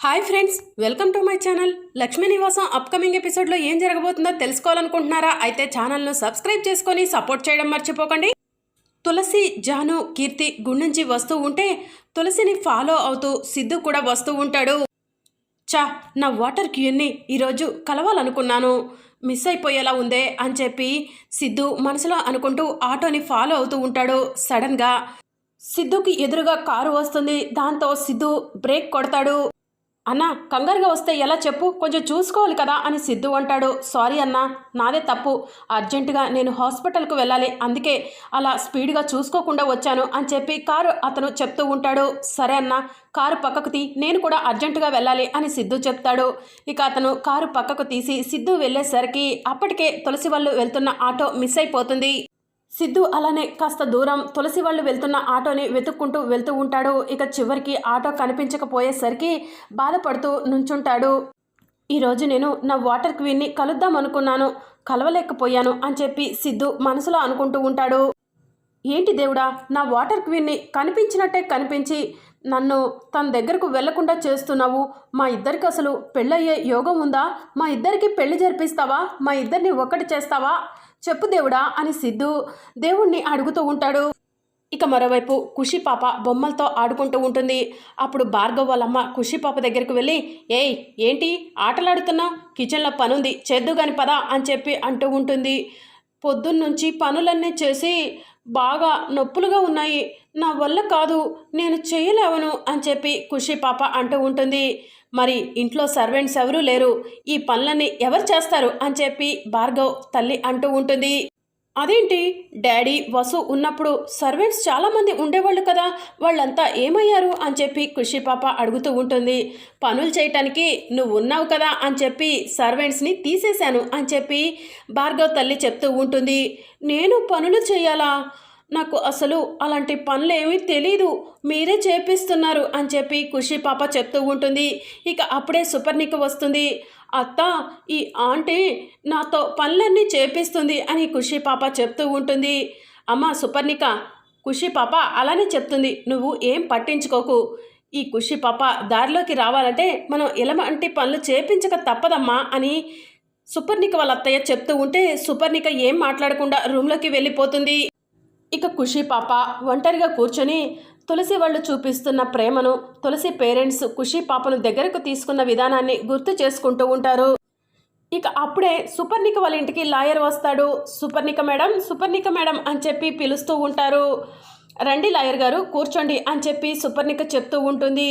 Hi friends welcome to my channel. Lakshmi Nivasam upcoming ఎపిసోడ్లో ఏం జరగబోతుందో తెలుసుకోవాలనుకుంటున్నారా? అయితే ఛానల్ను సబ్స్క్రైబ్ చేసుకొని సపోర్ట్ చేయడం మర్చిపోకండి. తులసి జాను కీర్తి గుండెంచి వస్తూ ఉంటే తులసిని ఫాలో అవుతూ సిద్ధు కూడా వస్తూ ఉంటాడు. చా నా వాటర్ క్యూన్ని ఈరోజు కలవాలనుకున్నాను. మిస్ అయిపోయేలా ఉందే అని చెప్పి సిద్ధు మనసులో అనుకుంటూ ఆటోని ఫాలో అవుతూ ఉంటాడు సడన్గా. సిద్ధుకి ఎదురుగా కారు వస్తుంది. దాంతో సిద్ధు బ్రేక్ కొడతాడు. అన్నా కంగారుగా వస్తే ఎలా చెప్పు? కొంచెం చూసుకోవాలి కదా అని సిద్ధు అంటాడు. సారీ అన్నా నాదే తప్పు. అర్జెంటుగా నేను హాస్పిటల్కు వెళ్ళాలి. అందుకే అలా స్పీడ్గా చూసుకోకుండా వచ్చాను అని చెప్పి కారు అతను చెప్తూ ఉంటాడు. సరే అన్నా కారు పక్కకు తీ. నేను కూడా అర్జెంటుగా వెళ్ళాలి అని సిద్ధు చెప్తాడు. ఇక అతను కారు పక్కకు తీసి సిద్ధు వెళ్ళేసరికి అప్పటికే తులసి వాళ్ళు వెళ్తున్న ఆటో మిస్ అయిపోతుంది. సిద్ధు అలానే కాస్త దూరం తులసి వాళ్ళు వెళ్తున్న ఆటోని వెతుక్కుంటూ వెళ్తూ ఉంటాడు. ఇక చివరికి ఆటో కనిపించకపోయేసరికి బాధపడుతూ నుంచుంటాడు. ఈరోజు నేను నా వాటర్ క్వీన్ని కలుద్దాం అనుకున్నాను. కలవలేకపోయాను అని చెప్పి సిద్ధు మనసులో అనుకుంటూ ఉంటాడు. ఏంటి దేవుడా నా వాటర్ క్వీన్ని కనిపించినట్టే కనిపించి నన్ను తన దగ్గరకు వెళ్ళకుండా చేస్తున్నావు. మా ఇద్దరికి అసలు పెళ్ళయ్యే యోగం ఉందా? మా ఇద్దరికి పెళ్ళి జరిపిస్తావా? మా ఇద్దరిని ఒక్కటి చేస్తావా? చెప్పు దేవుడా అని సిద్ధు దేవుణ్ణి అడుగుతూ ఉంటాడు. ఇక మరోవైపు ఖుషి పాప బొమ్మలతో ఆడుకుంటూ ఉంటుంది. అప్పుడు భార్గవ్ వాళ్ళమ్మ ఖుషి పాప దగ్గరికి వెళ్ళి ఏయ్ ఏంటి? ఆటలాడుతున్నావు? కిచెన్లో పనుంది చేద్దు గాని పదా అని చెప్పి అంటూ ఉంటుంది. పొద్దున్నుంచి పనులన్నీ చేసి బాగా నొప్పులుగా ఉన్నాయి. నా వల్ల కాదు నేను చేయలేవను అని చెప్పి ఖుషి పాప అంటూ ఉంటుంది. మరి ఇంట్లో సర్వెంట్స్ ఎవరూ లేరు. ఈ పనులన్నీ ఎవరు చేస్తారు? అని చెప్పి భార్గవ్ తల్లి అంటూ ఉంటుంది. అదేంటి? డాడీ వసు ఉన్నప్పుడు సర్వెంట్స్ చాలామంది ఉండేవాళ్ళు కదా. వాళ్ళంతా ఏమయ్యారు? అని చెప్పి ఖుషి పాప అడుగుతూ ఉంటుంది. పనులు చేయటానికి నువ్వు ఉన్నావు కదా అని చెప్పి సర్వెంట్స్ని తీసేశాను అని చెప్పి భార్గవ్ తల్లి చెప్తూ ఉంటుంది. నేను పనులు చేయాలా? నాకు అసలు అలాంటి పనులు ఏమీ తెలీదు. మీరే చేపిస్తున్నారు అని చెప్పి ఖుషి పాప చెప్తూ ఉంటుంది. ఇక అప్పుడే సుపర్ణిక వస్తుంది. అత్త ఈ ఆంటీ నాతో పనులన్నీ చేపిస్తుంది అని ఖుషి పాప చెప్తూ ఉంటుంది. అమ్మ సుపర్ణిక ఖుషి పాప అలానే చెప్తుంది. నువ్వు ఏం పట్టించుకోకు. ఈ ఖుషి పాప దారిలోకి రావాలంటే మనం ఎలాంటి పనులు చేపించక తప్పదమ్మా అని సుపర్ణిక వాళ్ళ అత్తయ్య చెప్తూ ఉంటే సుపర్ణిక ఏం మాట్లాడకుండా రూమ్లోకి వెళ్ళిపోతుంది. ఇక ఖుషి పాప ఒంటరిగా కూర్చొని తులసి వాళ్ళు చూపిస్తున్న ప్రేమను తులసి పేరెంట్స్ ఖుషి పాపను దగ్గరకు తీసుకున్న విధానాన్ని గుర్తు చేసుకుంటూ ఉంటారు. ఇక అప్పుడే సుపర్ణిక వాళ్ళ ఇంటికి లాయర్ వస్తాడు. సుపర్ణిక మేడం సుపర్ణిక మేడం అని చెప్పి పిలుస్తూ ఉంటారు. రండి లాయర్ గారు కూర్చోండి అని చెప్పి సుపర్ణిక చెప్తూ ఉంటుంది.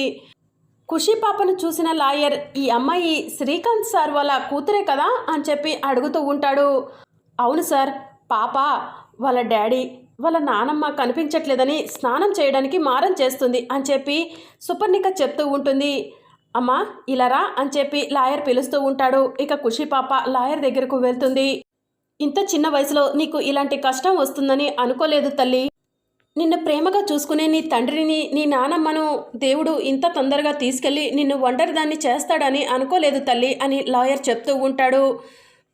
ఖుషి పాపను చూసిన లాయర్ ఈ అమ్మాయి శ్రీకాంత్ సార్ వాళ్ళ కూతురే కదా అని చెప్పి అడుగుతూ ఉంటాడు. అవును సార్ పాప వాళ్ళ డాడీ వాళ్ళ నానమ్మ కనిపించట్లేదని స్నానం చేయడానికి మారం చేస్తుంది అని చెప్పి సుపర్ణిక చెప్తూ ఉంటుంది. అమ్మా ఇలారా అని చెప్పి లాయర్ పిలుస్తూ ఉంటాడు. ఇక ఖుషి పాప లాయర్ దగ్గరకు వెళ్తుంది. ఇంత చిన్న వయసులో నీకు ఇలాంటి కష్టం వస్తుందని అనుకోలేదు తల్లి. నిన్ను ప్రేమగా చూసుకునే నీ తండ్రిని నీ నానమ్మను దేవుడు ఇంత తొందరగా తీసుకెళ్ళి నిన్ను ఒంటరిదాన్ని చేస్తాడని అనుకోలేదు తల్లి అని లాయర్ చెప్తూ ఉంటాడు.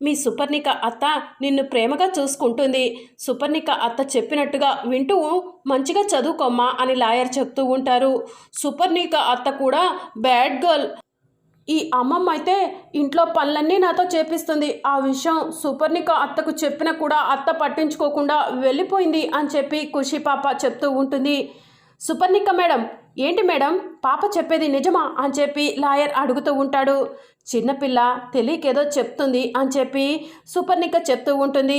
మీ సుపర్ణిక అత్త నిన్ను ప్రేమగా చూసుకుంటుంది. సుపర్ణిక అత్త చెప్పినట్టుగా వింటూ మంచిగా చదువుకోమ్మా అని లాయర్ చెప్తూ ఉంటారు. సుపర్ణిక అత్త కూడా బ్యాడ్ గర్ల్. ఈ అమ్మమ్మ అయితే ఇంట్లో పనులన్నీ నాతో చేపిస్తుంది. ఆ విషయం సుపర్ణిక అత్తకు చెప్పినా కూడా అత్త పట్టించుకోకుండా వెళ్ళిపోయింది అని చెప్పి ఖుషి పాప చెప్తూ ఉంటుంది. సుపర్ణిక మేడం ఏంటి మేడం? పాప చెప్పేది నిజమా? అని చెప్పి లాయర్ అడుగుతూ ఉంటాడు. చిన్నపిల్ల తెలియకేదో చెప్తుంది అని చెప్పి సూపర్నిక చెప్తూ ఉంటుంది.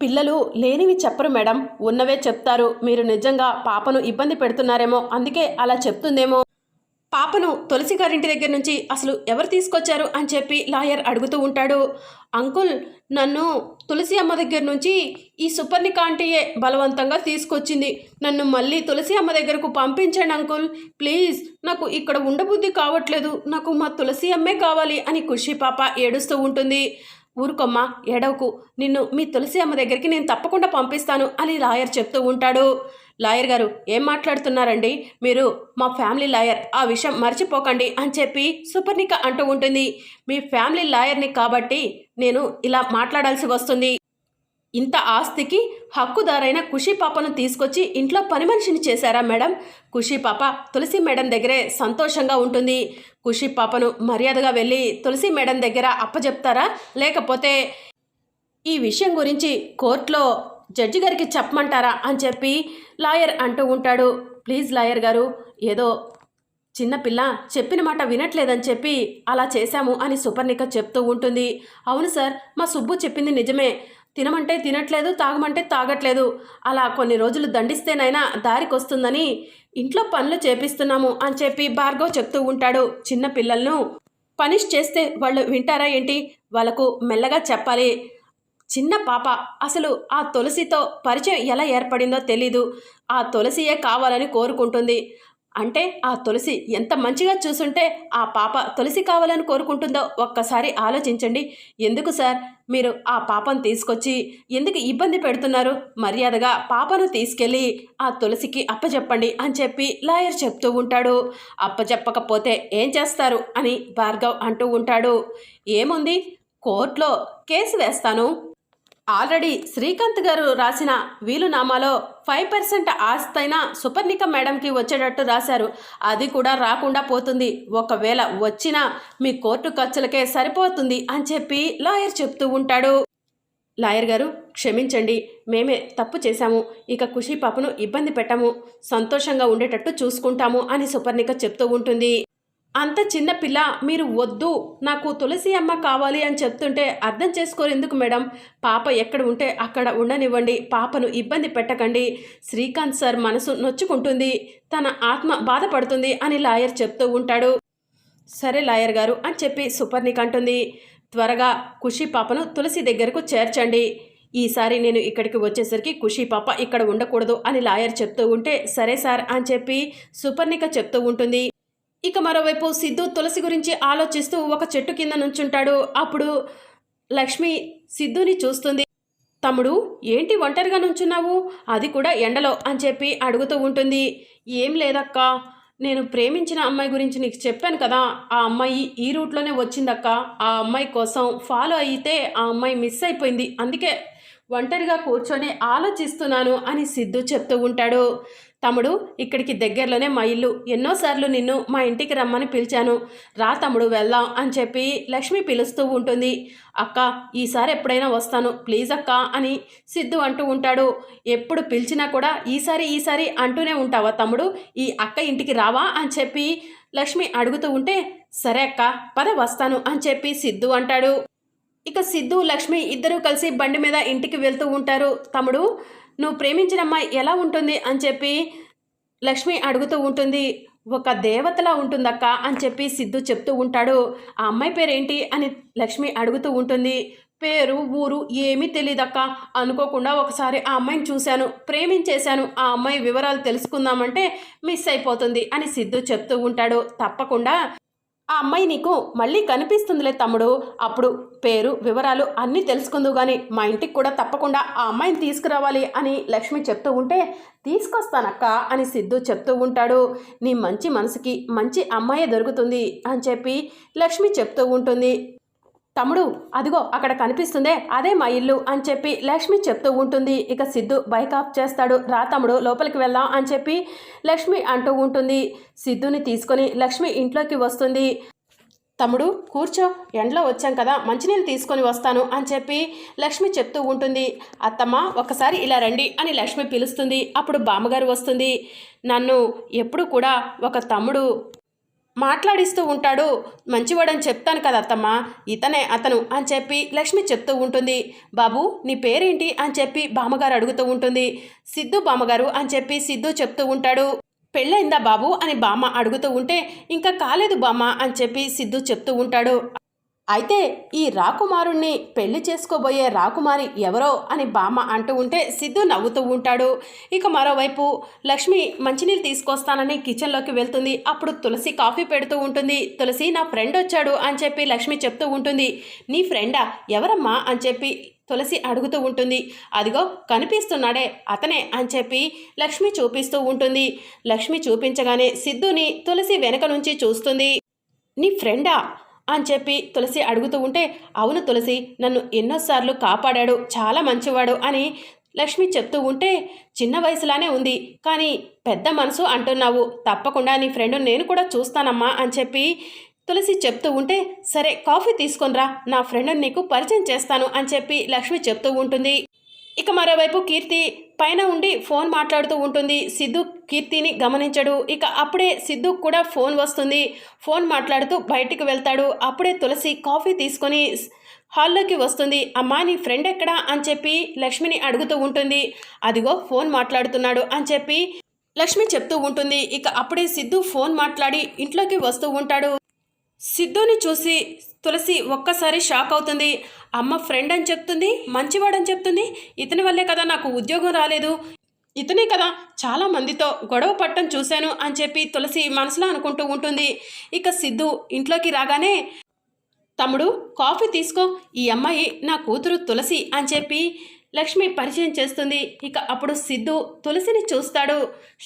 పిల్లలు లేనివి చెప్పరు మేడం. ఉన్నవే చెప్తారు. మీరు నిజంగా పాపను ఇబ్బంది పెడుతున్నారేమో అందుకే అలా చెప్తుందేమో. పాపను తులసి గారింటి దగ్గర నుంచి అసలు ఎవరు తీసుకొచ్చారు అని చెప్పి లాయర్ అడుగుతూ ఉంటాడు. అంకుల్ నన్ను తులసి అమ్మ దగ్గర నుంచి ఈ సుపర్ణిక ఆంటీయే బలవంతంగా తీసుకొచ్చింది. నన్ను మళ్ళీ తులసి అమ్మ దగ్గరకు పంపించండి అంకుల్. ప్లీజ్ నాకు ఇక్కడ ఉండబుద్ధి కావట్లేదు. నాకు మా తులసి అమ్మే కావాలి అని ఖుషి పాప ఏడుస్తూ ఉంటుంది. ఊరుకొమ్మ ఎడవకు నిన్ను మీ తులసి అమ్మ దగ్గరికి నేను తప్పకుండా పంపిస్తాను అని లాయర్ చెప్తూ ఉంటాడు. లాయర్ గారు ఏం మాట్లాడుతున్నారండి? మీరు మా ఫ్యామిలీ లాయర్ ఆ విషయం మర్చిపోకండి అని చెప్పి సుపర్ణిక అంటూ ఉంటుంది. మీ ఫ్యామిలీ లాయర్ని కాబట్టి నేను ఇలా మాట్లాడాల్సి వస్తుంది. ఇంత ఆస్తికి హక్కుదారైన ఖుషి పాపను తీసుకొచ్చి ఇంట్లో పని మనిషిని చేశారా మేడం? ఖుషి పాప తులసి మేడం దగ్గరే సంతోషంగా ఉంటుంది. ఖుషి పాపను మర్యాదగా వెళ్ళి తులసి మేడం దగ్గర అప్పచెప్తారా లేకపోతే ఈ విషయం గురించి కోర్టులో జడ్జి గారికి చెప్పమంటారా అని చెప్పి లాయర్ అంటూ ఉంటాడు. ప్లీజ్ లాయర్ గారు ఏదో చిన్నపిల్ల చెప్పిన మాట వినట్లేదని చెప్పి అలా చేశాము అని సుపర్ణిక చెప్తూ ఉంటుంది. అవును సార్ మా సుబ్బు చెప్పింది నిజమే. తినమంటే తినట్లేదు తాగమంటే తాగట్లేదు. అలా కొన్ని రోజులు దండిస్తేనైనా దారికొస్తుందని ఇంట్లో పనులు చేపిస్తున్నాము అని చెప్పి భార్గవ్ చెప్తూ ఉంటాడు. చిన్న పిల్లలను పనిష్ చేస్తే వాళ్ళు వింటారా ఏంటి? వాళ్ళకు మెల్లగా చెప్పాలి. చిన్న పాప. అసలు ఆ తులసితో పరిచయం ఎలా ఏర్పడిందో తెలీదు. ఆ తులసియే కావాలని కోరుకుంటుంది. అంటే ఆ తులసి ఎంత మంచిగా చూసుంటే ఆ పాప తులసి కావాలని కోరుకుంటుందో ఒక్కసారి ఆలోచించండి. ఎందుకు సార్? మీరు ఆ పాపను తీసుకొచ్చి ఎందుకు ఇబ్బంది పెడుతున్నారు? మర్యాదగా పాపను తీసుకెళ్ళి ఆ తులసికి అప్పచెప్పండి అని చెప్పి లాయర్ చెప్తూ ఉంటాడు. అప్పచెప్పకపోతే ఏం చేస్తారు? అని భార్గవ్ అంటూ ఉంటాడు. ఏముంది? కోర్టులో కేసు వేస్తాను. ఆల్రెడీ శ్రీకాంత్ గారు రాసిన వీలునామాలో ఫైవ్ పర్సెంట్ ఆస్తైనా సుపర్ణిక మేడంకి వచ్చేటట్టు రాశారు. అది కూడా రాకుండా పోతుంది. ఒకవేళ వచ్చినా మీ కోర్టు ఖర్చులకే సరిపోతుంది అని చెప్పి లాయర్ చెప్తూ ఉంటాడు. లాయర్ గారు క్షమించండి. మేమే తప్పు చేశాము. ఇక ఖుషి పాపను ఇబ్బంది పెట్టము. సంతోషంగా ఉండేటట్టు చూసుకుంటాము అని సుపర్ణిక చెప్తూ ఉంటుంది. అంత చిన్న పిల్ల మీరు వద్దు నాకు తులసి అమ్మ కావాలి అని చెప్తుంటే అర్థం చేసుకోరు ఎందుకు మేడం? పాప ఎక్కడ ఉంటే అక్కడ ఉండనివ్వండి పాపను ఇబ్బంది పెట్టకండి. శ్రీకాంత్ సార్ మనసు నొచ్చుకుంటుంది తన ఆత్మ బాధపడుతుంది అని లాయర్ చెప్తూ ఉంటాడు. సరే లాయర్ గారు అని చెప్పి సుపర్ణిక్ అంటుంది త్వరగా ఖుషి పాపను తులసి దగ్గరకు చేర్చండి. ఈసారి నేను ఇక్కడికి వచ్చేసరికి ఖుషి పాప ఇక్కడ ఉండకూడదు అని లాయర్ చెప్తూ ఉంటే సరే సార్ అని చెప్పి సుపర్ణిక చెప్తూ ఉంటుంది. ఇక మరోవైపు సిద్ధు తులసి గురించి ఆలోచిస్తూ ఒక చెట్టు కింద నుంచుంటాడు. అప్పుడు లక్ష్మి సిద్ధుని చూస్తుంది. తమ్ముడు ఏంటి ఒంటరిగా నుంచున్నావు? అది కూడా ఎండలో అని చెప్పి అడుగుతూ ఉంటుంది. ఏం లేదక్కా నేను ప్రేమించిన అమ్మాయి గురించి నీకు చెప్పాను కదా ఆ అమ్మాయి ఈ రూట్లోనే వచ్చిందక్క. ఆ అమ్మాయి కోసం ఫాలో అయితే ఆ అమ్మాయి మిస్ అయిపోయింది. అందుకే ఒంటరిగా కూర్చొని ఆలోచిస్తున్నాను అని సిద్ధు చెప్తూ ఉంటాడు. తమ్ముడు ఇక్కడికి దగ్గరలోనే మా ఇల్లు. ఎన్నోసార్లు నిన్ను మా ఇంటికి రమ్మని పిలిచాను. రా తమ్ముడు వెళ్దాం అని చెప్పి లక్ష్మి పిలుస్తూ ఉంటుంది. అక్క ఈసారి ఎప్పుడైనా వస్తాను. ప్లీజ్ అక్క అని సిద్ధు అంటూ ఉంటాడు. ఎప్పుడు పిలిచినా కూడా ఈసారి ఈసారి అంటూనే ఉంటావా తమ్ముడు? ఈ అక్క ఇంటికి రావా అని చెప్పి లక్ష్మి అడుగుతూ ఉంటే సరే అక్క పద వస్తాను అని చెప్పి సిద్ధు అంటాడు. ఇక సిద్ధు లక్ష్మి ఇద్దరూ కలిసి బండి మీద ఇంటికి వెళ్తూ ఉంటారు. తమ్ముడు నువ్వు ప్రేమించిన అమ్మాయి ఎలా ఉంటుంది? అని చెప్పి లక్ష్మి అడుగుతూ ఉంటుంది. ఒక దేవతలా ఉంటుందక్క? అని చెప్పి సిద్ధు చెప్తూ ఉంటాడు. ఆ అమ్మాయి పేరేంటి? అని లక్ష్మి అడుగుతూ ఉంటుంది. పేరు ఊరు ఏమీ తెలియదక్క అనుకోకుండా ఒకసారి ఆ అమ్మాయిని చూశాను. ప్రేమించేశాను. ఆ అమ్మాయి వివరాలు తెలుసుకుందామంటే మిస్ అయిపోతుంది అని సిద్ధు చెప్తూ ఉంటాడు. తప్పకుండా ఆ అమ్మాయి నీకు మళ్ళీ కనిపిస్తుందిలే తమ్ముడు. అప్పుడు పేరు వివరాలు అన్నీ తెలుసుకుందు కానీ మా ఇంటికి కూడా తప్పకుండా ఆ అమ్మాయిని తీసుకురావాలి అని లక్ష్మి చెప్తూ ఉంటే తీసుకొస్తానక్క అని సిద్ధు చెప్తూ ఉంటాడు. నీ మంచి మనసుకి మంచి అమ్మాయే దొరుకుతుంది అని చెప్పి లక్ష్మి చెప్తూ ఉంటుంది. తమ్ముడు అదిగో అక్కడ కనిపిస్తుందే అదే మా ఇల్లు అని చెప్పి లక్ష్మి చెప్తూ ఉంటుంది. ఇక సిద్ధు బైక్ ఆఫ్ చేస్తాడు. రా తమ్ముడు లోపలికి వెళ్దాం అని చెప్పి లక్ష్మి అంటూ ఉంటుంది. సిద్ధుని తీసుకొని లక్ష్మి ఇంట్లోకి వస్తుంది. తమ్ముడు కూర్చో ఎండలో వచ్చాం కదా మంచినీళ్ళు తీసుకొని వస్తాను అని చెప్పి లక్ష్మి చెప్తూ ఉంటుంది. అత్తమ్మ ఒకసారి ఇలా రండి అని లక్ష్మి పిలుస్తుంది. అప్పుడు బామ్మగారు వస్తుంది. నన్ను ఎప్పుడు కూడా ఒక తమ్ముడు మాట్లాడిస్తూ ఉంటాడు. మంచివాడని చెప్తాను కదా అత్తమ్మ. ఇతనే అతను అని చెప్పి లక్ష్మి చెప్తూ ఉంటుంది. బాబు నీ పేరేంటి అని చెప్పి బామ్మగారు అడుగుతూ ఉంటుంది. సిద్ధు బామ్మగారు అని చెప్పి సిద్ధు చెప్తూ ఉంటాడు. పెళ్ళైందా బాబు అని బామ్మ అడుగుతూ ఉంటే ఇంకా కాలేదు బామ్మ అని చెప్పి సిద్ధు చెప్తూ ఉంటాడు. అయితే ఈ రాకుమారుణ్ణి పెళ్ళి చేసుకోబోయే రాకుమారి ఎవరో అని బామ్మ అంటూ ఉంటే సిద్ధు నవ్వుతూ ఉంటాడు. ఇక మరోవైపు లక్ష్మి మంచినీళ్ళు తీసుకొస్తానని కిచెన్లోకి వెళ్తుంది. అప్పుడు తులసి కాఫీ పెడుతూ ఉంటుంది. తులసి నా ఫ్రెండ్ వచ్చాడు అని చెప్పి లక్ష్మి చెప్తూ ఉంటుంది. నీ ఫ్రెండా? ఎవరమ్మా? అని చెప్పి తులసి అడుగుతూ ఉంటుంది. అదిగో కనిపిస్తున్నాడే అతనే అని చెప్పి లక్ష్మి చూపిస్తూ ఉంటుంది. లక్ష్మి చూపించగానే సిద్ధుని తులసి వెనక నుంచి చూస్తుంది. నీ ఫ్రెండా? అని చెప్పి తులసి అడుగుతూ ఉంటే అవును తులసి నన్ను ఎన్నోసార్లు కాపాడాడు చాలా మంచివాడు అని లక్ష్మి చెప్తూ ఉంటే చిన్న వయసులానే ఉంది కానీ పెద్ద మనసు అంటున్నావు. తప్పకుండా నీ ఫ్రెండ్ నేను కూడా చూస్తానమ్మా అని చెప్పి తులసి చెప్తూ ఉంటే సరే కాఫీ తీసుకొనిరా నా ఫ్రెండ్ని నీకు పరిచయం చేస్తాను అని చెప్పి లక్ష్మి చెప్తూ ఉంటుంది. ఇక మరోవైపు కీర్తి పైన ఉండి ఫోన్ మాట్లాడుతూ ఉంటుంది. సిద్ధు కీర్తిని గమనించడు. ఇక అప్పుడే సిద్ధు కూడా ఫోన్ వస్తుంది. ఫోన్ మాట్లాడుతూ బయటికి వెళ్తాడు. అప్పుడే తులసి కాఫీ తీసుకొని హాల్లోకి వస్తుంది. అమ్మా నీ ఫ్రెండ్ ఎక్కడా? అని చెప్పి లక్ష్మిని అడుగుతూ ఉంటుంది. అదిగో ఫోన్ మాట్లాడుతున్నాడు అని చెప్పి లక్ష్మి చెప్తూ ఉంటుంది. ఇక అప్పుడే సిద్ధు ఫోన్ మాట్లాడి ఇంట్లోకి వస్తూ ఉంటాడు. సిద్ధుని చూసి తులసి ఒక్కసారి షాక్ అవుతుంది. అమ్మ ఫ్రెండ్ అని చెప్తుంది మంచివాడని చెప్తుంది. ఇతని వల్లే కదా నాకు ఉద్యోగం రాలేదు. ఇతనే కదా చాలా మందితో గొడవ పట్టం చూశాను అని చెప్పి తులసి మనసులో అనుకుంటూ ఉంటుంది. ఇక సిద్ధు ఇంట్లోకి రాగానే తమ్ముడు కాఫీ తీసుకో. ఈ అమ్మాయి నా కూతురు తులసి అని చెప్పి లక్ష్మి పరిచయం చేస్తుంది. ఇక అప్పుడు సిద్ధు తులసిని చూస్తాడు.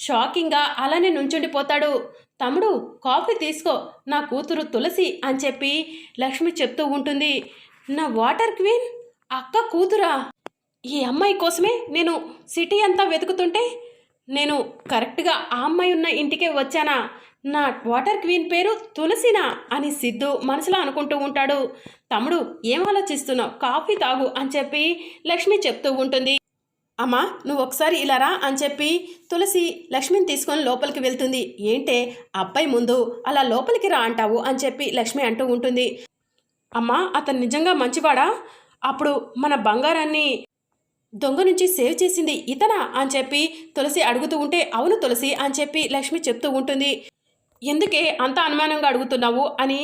షాకింగ్గా అలానే నుంచుండిపోతాడు. తమ్ముడు కాఫీ తీసుకో నా కూతురు తులసి అని చెప్పి లక్ష్మి చెప్తూ ఉంటుంది. నా వాటర్ క్వీన్? అక్క కూతురా? ఈ అమ్మాయి కోసమే నేను సిటీ అంతా వెతుకుతుంటే నేను కరెక్ట్గా ఆ అమ్మాయి ఉన్న ఇంటికే వచ్చానా? నా వాటర్ క్వీన్ పేరు తులసినా? అని సిద్ధు మనసులో అనుకుంటూ ఉంటాడు. తమ్ముడు ఏం ఆలోచిస్తున్నావు? కాఫీ తాగు అని చెప్పి లక్ష్మి చెప్తూ ఉంటుంది. అమ్మా నువ్వు ఒకసారి ఇలా రా అని చెప్పి తులసి లక్ష్మిని తీసుకొని లోపలికి వెళ్తుంది. ఏంటే అబ్బాయి ముందు అలా లోపలికి రా అంటావు అని చెప్పి లక్ష్మి అంటూ ఉంటుంది. అమ్మా అతను నిజంగా మంచివాడా? అప్పుడు మన బంగారాన్ని దొంగ నుంచి సేవ్ చేసింది ఇతనా అని చెప్పి తులసి అడుగుతూ ఉంటే అవును తులసి అని చెప్పి లక్ష్మి చెప్తూ ఉంటుంది. ఎందుకే అంత అనుమానంగా అడుగుతున్నావు అని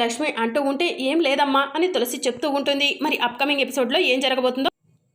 లక్ష్మి అంటూ ఉంటే ఏం లేదమ్మా అని తులసి చెప్తూ ఉంటుంది. మరి అప్కమింగ్ ఎపిసోడ్లో ఏం జరగబోతుందో